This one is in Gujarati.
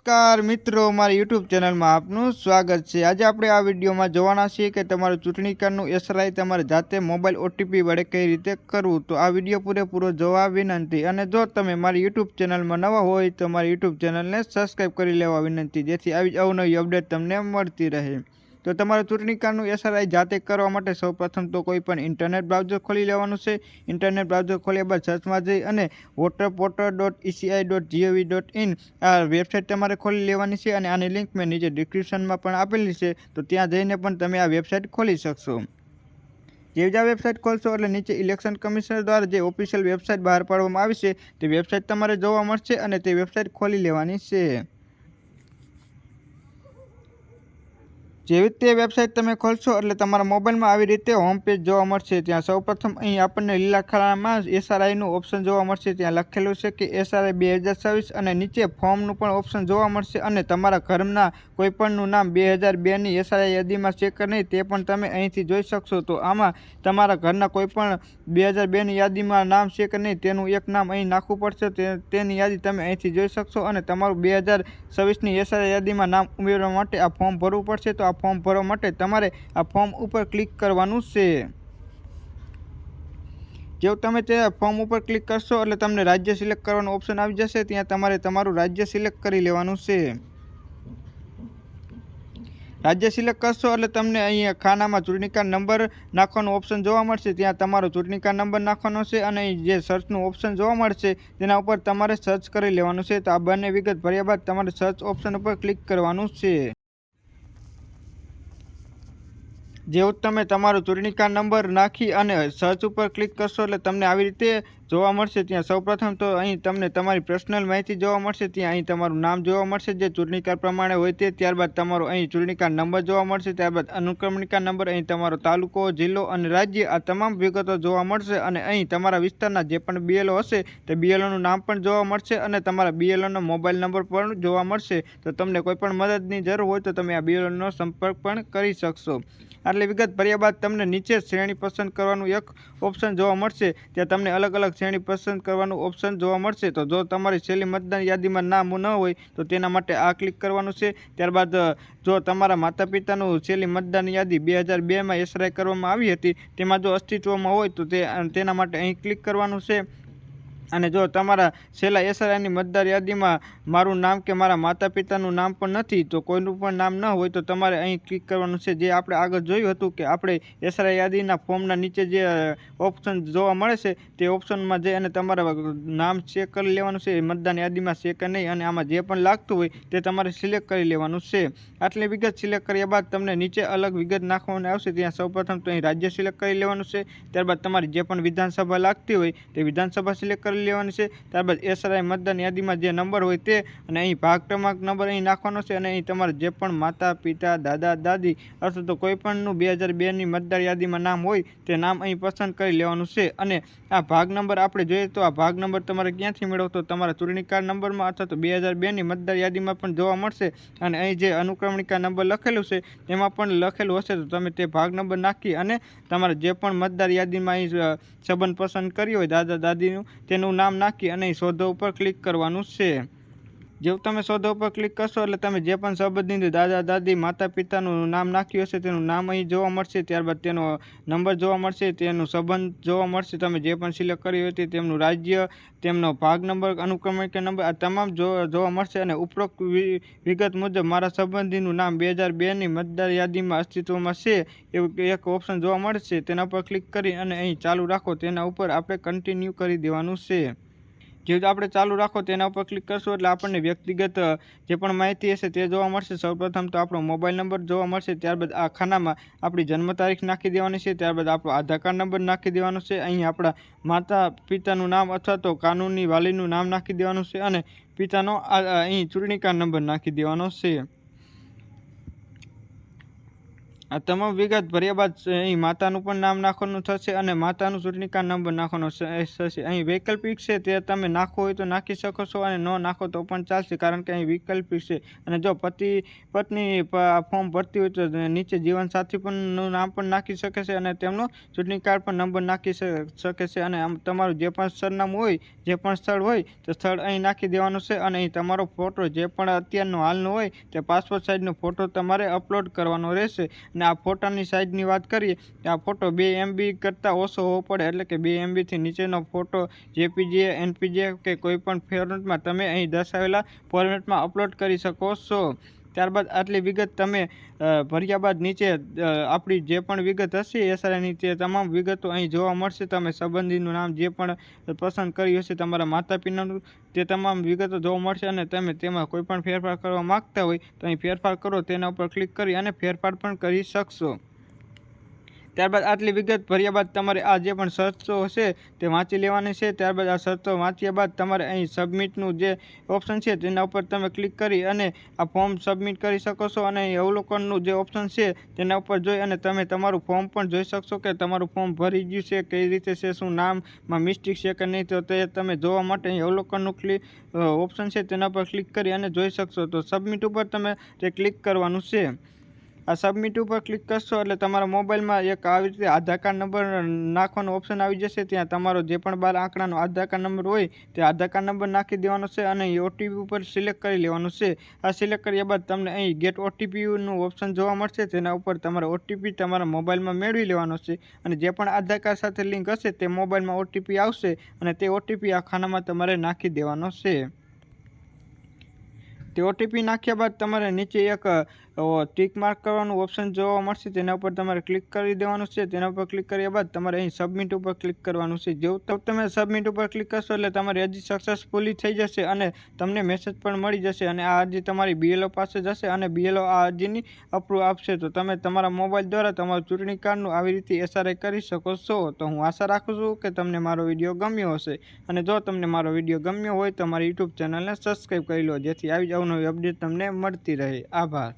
નમસ્કાર મિત્રો, મારી યુટ્યુબ ચેનલમાં આપનું સ્વાગત છે. આજે આપણે આ વિડીયોમાં જોવાના છીએ કે તમારું ચૂંટણી કાર્ડનું એસરાઈ તમારે જાતે મોબાઈલ ઓટીપી વડે કઈ રીતે કરવું? તો આ વીડિયો પૂરેપૂરો જોવા વિનંતી અને જો તમે મારી યુટ્યુબ ચેનલમાં નવા હોય તો મારી યુટ્યુબ ચેનલને સબસ્ક્રાઈબ કરી લેવા વિનંતી. જેથી આવી અવનવી અપડેટ તમને મળતી રહે. તો તમારા ચૂંટણી કાર્ડનું એસઆરઆઈ જાતે કરવા માટે સૌપ્રથમ તો કોઈ પણ ઇન્ટરનેટ બ્રાઉઝર ખોલી લેવાનું છે. ઇન્ટરનેટ બ્રાઉઝર ખોલ્યા બાદ સર્ચમાં જઈ અને voter portal dot ECI dot GOV dot in આ વેબસાઇટ તમારે ખોલી લેવાની છે અને આની લિંક મેં નીચે ડિસ્ક્રિપ્શનમાં પણ આપેલી છે. તો ત્યાં જઈને પણ તમે આ વેબસાઇટ ખોલી શકશો. જેવી આ વેબસાઇટ ખોલશો એટલે નીચે ઇલેક્શન કમિશનર દ્વારા જે ઓફિશિયલ વેબસાઇટ બહાર પાડવામાં આવી છે તે વેબસાઇટ તમારે જોવા મળશે અને તે વેબસાઇટ ખોલી લેવાની છે. જેવી તે વેબસાઇટ તમે ખોલશો એટલે તમારા મોબાઈલમાં આવી રીતે હોમ પેજ જોવા મળશે. ત્યાં સૌપ્રથમ અહીં આપણને લીલા ખાનામાં એસઆરઆઈનું ઓપ્શન જોવા મળશે. ત્યાં લખેલું છે કે એસઆરઆઈ બે હજાર છવ્વીસ અને નીચે ફોર્મનું પણ ઓપ્શન જોવા મળશે અને તમારા ઘરના કોઈપણનું નામ બે હજાર બેની એસઆરઆઈ યાદીમાં ચેક નહીં તે પણ તમે અહીંથી જોઈ શકશો. તો આમાં તમારા ઘરના કોઈપણ બે હજાર બેની યાદીમાં નામ ચેક નહીં તેનું એક નામ અહીં નાખવું પડશે. તેની યાદી તમે અહીંથી જોઈ શકશો અને તમારું બે હજાર છવ્વીસની એસઆરઆઈ યાદીમાં નામ ઉમેરવા માટે આ ફોર્મ ભરવું પડશે. તો આ ફોર્મ ભરવા માટે તમારે આ ફોર્મ ઉપર ક્લિક કરવાનું છે. જેવું તમે તે ફોર્મ ઉપર ક્લિક કરશો એટલે તમને રાજ્ય સિલેક્ટ કરવાનું ઓપ્શન આવી જશે. ત્યાં તમારે તમારું રાજ્ય સિલેક્ટ કરી લેવાનું છે. રાજ્ય સિલેક્ટ કરશો એટલે તમને અહીંયા ખાનામાં ચૂંટણી કાર્ડ નંબર નાખવાનો ઓપ્શન જોવા મળશે. ત્યાં તમારો ચૂંટણી કાર્ડ નંબર નાખવાનો છે અને જે સર્ચનું ઓપ્શન જોવા મળશે તેના ઉપર તમારે સર્ચ કરી લેવાનું છે. તો આ બંને વિગત ભર્યા બાદ તમારે સર્ચ ઓપ્શન ઉપર ક્લિક કરવાનું છે. જેવું તમે તમારો ચૂંટણી કાર્ડ નંબર નાખી અને સર્ચ ઉપર ક્લિક કરશો એટલે તમને આવી રીતે જોવા મળશે. ત્યાં સૌપ્રથમ તો અહીં તમને તમારી પર્સનલ માહિતી જોવા મળશે. ત્યાં અહીં તમારું નામ જોવા મળશે. જે ચૂંટણી કાર્ડ પ્રમાણે હોય તે ત્યારબાદ તમારો અહીં ચૂંટણી કાર્ડ નંબર જોવા મળશે. ત્યારબાદ અનુક્રમણિકા નંબર, અહીં તમારો તાલુકો, જિલ્લો અને રાજ્ય આ તમામ વિગતો જોવા મળશે અને અહીં તમારા વિસ્તારના જે પણ બીએલઓ હશે તે બીએલઓનું નામ પણ જોવા મળશે અને તમારા બીએલઓનો મોબાઈલ નંબર પણ જોવા મળશે. તો તમને કોઈ પણ મદદની જરૂર હોય તો તમે આ બીએલઓનો સંપર્ક પણ કરી શકશો. આટલી વિગત ભર્યા બાદ તમને નીચે શ્રેણી પસંદ કરવાનું એક ઓપ્શન જોવા મળશે. ત્યાં તમને અલગ અલગ શ્રેણી પસંદ કરવાનું ઓપ્શન જોવા મળશે. તો જો તમારી છેલ્લી મતદાન યાદીમાં નામ ન હોય, તો તેના માટે આ ક્લિક કરવાનું છે. ત્યારબાદ જો તમારા માતા પિતાનું છેલ્લી મતદાન યાદી બે હજાર બેમાં એસરાઈ કરવામાં આવી હતી, તેમાં જો અસ્તિત્વમાં હોય, તો તે, તેના માટે અહીં ક્લિક કરવાનું છે. અને જો તમારા છેલ્લા એસઆરઆઈની મતદાર યાદીમાં મારું નામ કે મારા માતા પિતાનું નામ પણ નથી, તો કોઈનું પણ નામ ન હોય, તો તમારે અહીં ક્લિક કરવાનું છે. જે આપણે આગળ જોયું હતું કે આપણે એસઆરઆઈ યાદીના ફોર્મના નીચે જે ઓપ્શન જોવા મળે છે, તે ઓપ્શનમાં જઈ અને તમારા નામ ચેક કરી લેવાનું છે. મતદાન યાદીમાં છે કે નહીં અને આમાં જે પણ લાગતું હોય, તે તમારે સિલેક્ટ કરી લેવાનું છે. આટલી વિગત સિલેક્ટ કર્યા બાદ તમને નીચે અલગ વિગત નાખવાની આવશે. ત્યાં સૌપ્રથમ તો અહીં રાજ્ય સિલેક્ટ કરી લેવાનું છે. ત્યારબાદ તમારી જે પણ વિધાનસભા લાગતી હોય, તે વિધાનસભા સિલેક્ટ કરી લેવાની છે. ત્યારબાદ એસઆરઆઈ મતદાન યાદીમાં જે નંબર હોય તે અને અહીં ભાગ ક્રમાંક નંબર અહીં નાખવાનો છે અને અહીં તમારે જે પણ માતા, પિતા, દાદા, દાદી અથવા તો કોઈ પણનું બે હજાર બેની મતદાર યાદીમાં નામ હોય તે નામ અહીં પસંદ કરી લેવાનું છે. અને આ ભાગ નંબર આપણે જોઈએ તો આ ભાગ નંબર તમારે ક્યાંથી મેળવો તો તમારા ચૂંટણી કાર્ડ નંબરમાં અથવા તો બે હજાર બેની મતદાર યાદીમાં પણ જોવા મળશે. અને અહીં જે અનુક્રમણિકા નંબર લખેલું છે તેમાં પણ લખેલું હશે તો તમે તે ભાગ નંબર નાખી અને તમારે જે પણ મતદાર યાદીમાં અહીં સંબંધ પસંદ કરી હોય દાદા, દાદીનું તેનું નામ નાખી અને શોધો ઉપર ક્લિક કરવાનું છે. જેવું તમે શોધો ઉપર ક્લિક કરશો એટલે તમે જે પણ સંબંધિત દાદા, દાદી માતા પિતાનું નામ નાખ્યું હશે, તેનું નામ અહીં જોવા મળશે, ત્યારબાદ તેનો નંબર જોવા મળશે, તેનું સંબંધ જોવા મળશે, તમે જે પણ સિલેક્ટ કર્યું હતી તેમનું રાજ્ય, તેમનો ભાગ નંબર, અનુક્રમિક નંબર, આ તમામ જોવા મળશે અને ઉપરોક્ત વિગત મુજબ મારા સંબંધીનું નામ બે હજાર બેની મતદાર યાદીમાં અસ્તિત્વમાં છે, એવું એક ઓપ્શન જોવા મળશે, તેના પર ક્લિક કરી અને અહીં ચાલુ રાખો, તેના ઉપર આપણે કન્ટિન્યુ કરી દેવાનું છે. જેવું આપણે ચાલુ રાખો તેના ઉપર ક્લિક કરશો એટલે આપણને વ્યક્તિગત જે પણ માહિતી હશે તે જોવા મળશે. સૌપ્રથમ તો આપણો મોબાઈલ નંબર જોવા મળશે, ત્યારબાદ આ ખાનામાં આપણી જન્મ તારીખ નાખી દેવાની છે, ત્યારબાદ આપણો આધાર કાર્ડ નંબર નાખી દેવાનો છે, અહીં આપણા માતા પિતાનું નામ અથવા તો કાનૂની વાલીનું નામ નાખી દેવાનું છે અને પિતાનો અહીં ચૂંટણી કાર્ડ નંબર નાખી દેવાનો છે. આ તમામ વિગત ભર્યા બાદ અહીં માતાનું પણ નામ નાખવાનું થશે અને માતાનું ચૂંટણી કાર્ડ નંબર નાખવાનો થશે. અહીં વૈકલ્પિક છે, તે તમે નાખવો હોય તો નાખી શકો છો અને ન નાખો તો પણ ચાલશે, કારણ કે અહીં વૈકલ્પિક છે. અને જો પતિ, પત્ની ફોર્મ ભરતી હોય તો નીચે જીવનસાથી પણનું નામ પણ નાખી શકે છે અને તેમનો ચૂંટણી કાર્ડ પણ નંબર નાખી શકે છે. અને તમારું જે પણ સરનામું હોય, જે પણ સ્થળ હોય, તો સ્થળ અહીં નાખી દેવાનું છે અને અહીં તમારો ફોટો જે પણ અત્યારનો હાલનો હોય, તે પાસપોર્ટ સાઇઝનો ફોટો તમારે અપલોડ કરવાનો રહેશે. અને આ ફોટાની સાઇઝની વાત કરીએ, તો આ ફોટો બે એમબી કરતાં ઓછો હોવો પડે. એટલે કે બે એમબીથી નીચેનો ફોટો જેપીજી એનપીજી કે કોઈ પણ ફોર્મેટમાં તમે અહીં દર્શાવેલા ફોર્મેટમાં અપલોડ કરી શકો છો. ત્યારબાદ આટલી વિગત તમે ભર્યા બાદ નીચે આપણી જે પણ વિગત હશે એસઆરઆઈની તે તમામ વિગતો અહીં જોવા મળશે. તમે સંબંધીનું નામ જે પણ પસંદ કર્યું હશે, તમારા માતા પિતાનું તે તમામ વિગતો જોવા મળશે અને તમે તેમાં કોઈ પણ ફેરફાર કરવા માંગતા હોય તો અહીં ફેરફાર કરો, તેના ઉપર ક્લિક કરી અને ફેરફાર પણ કરી શકશો. ત્યારબાદ આટલી વિગત ભર્યા બાદ તમારે આ જે પણ શરતો હશે તે વાંચી લેવાની છે. ત્યારબાદ આ શરતો વાંચ્યા બાદ તમારે અહીં સબમિટનું જે ઓપ્શન છે તેના ઉપર તમે ક્લિક કરી અને આ ફોર્મ સબમિટ કરી શકો છો અને અહીં અવલોકનનું જે ઓપ્શન છે તેના ઉપર જોઈ અને તમે તમારું ફોર્મ પણ જોઈ શકશો કે તમારું ફોર્મ ભરી ગયું છે, કઈ રીતે છે, શું નામમાં મિસ્ટેક છે કે નહીં, તો તે તમે જોવા માટે અહીં અવલોકનનું ક્લિક ઓપ્શન છે તેના પર ક્લિક કરી અને જોઈ શકશો. તો સબમિટ ઉપર તમે તે ક્લિક કરવાનું છે. આ સબમિટ ઉપર ક્લિક કરશો એટલે તમારા મોબાઈલમાં એક આવી રીતે આધાર કાર્ડ નંબર નાખવાનો ઓપ્શન આવી જશે. ત્યાં તમારો જે પણ બાર આંકડાનો આધાર કાર્ડ નંબર હોય, તે આધાર કાર્ડ નંબર નાખી દેવાનો છે અને ઓટીપી ઉપર સિલેક્ટ કરી લેવાનું છે. આ સિલેક્ટ કર્યા બાદ તમને અહીં ગેટ ઓટીપીનું ઓપ્શન જોવા મળશે. તેના ઉપર તમારે ઓટીપી તમારા મોબાઈલમાં મેળવી લેવાનો છે અને જે પણ આધાર કાર્ડ સાથે લિંક હશે, તે મોબાઈલમાં ઓટીપી આવશે અને તે ઓટીપી આ ખાનામાં તમારે નાખી દેવાનો છે. તે ઓટીપી નાખ્યા બાદ તમારે નીચે એક ટીક માર્ક કરવાનું ઓપ્શન જોવા મળશે. તેના ઉપર તમારે ક્લિક કરી દેવાનું છે. તેના ઉપર ક્લિક કર્યા બાદ તમારે અહીં સબમિટ ઉપર ક્લિક કરવાનું છે. જેવું તમે સબમિટ ઉપર ક્લિક કરશો એટલે તમારી અરજી સક્સેસફુલી થઈ જશે અને તમને મેસેજ પણ મળી જશે અને આ અરજી તમારી બીએલઓ પાસે જશે અને બીએલઓ આ અરજીની અપ્રૂવ આપશે. તો તમે તમારા મોબાઈલ દ્વારા તમારું ચૂંટણી કાર્ડનું આવી રીતે એસઆરઆઈ કરી શકો છો. તો હું આશા રાખું છું કે તમને મારો વીડિયો ગમ્યો હશે. અને જો તમને મારો વીડિયો ગમ્યો હોય તો મારી યુટ્યુબ ચેનલને સબસ્ક્રાઈબ કરી લો. જેથી આવી જ અવનવી અપડેટ તમને મળતી રહે. આભાર.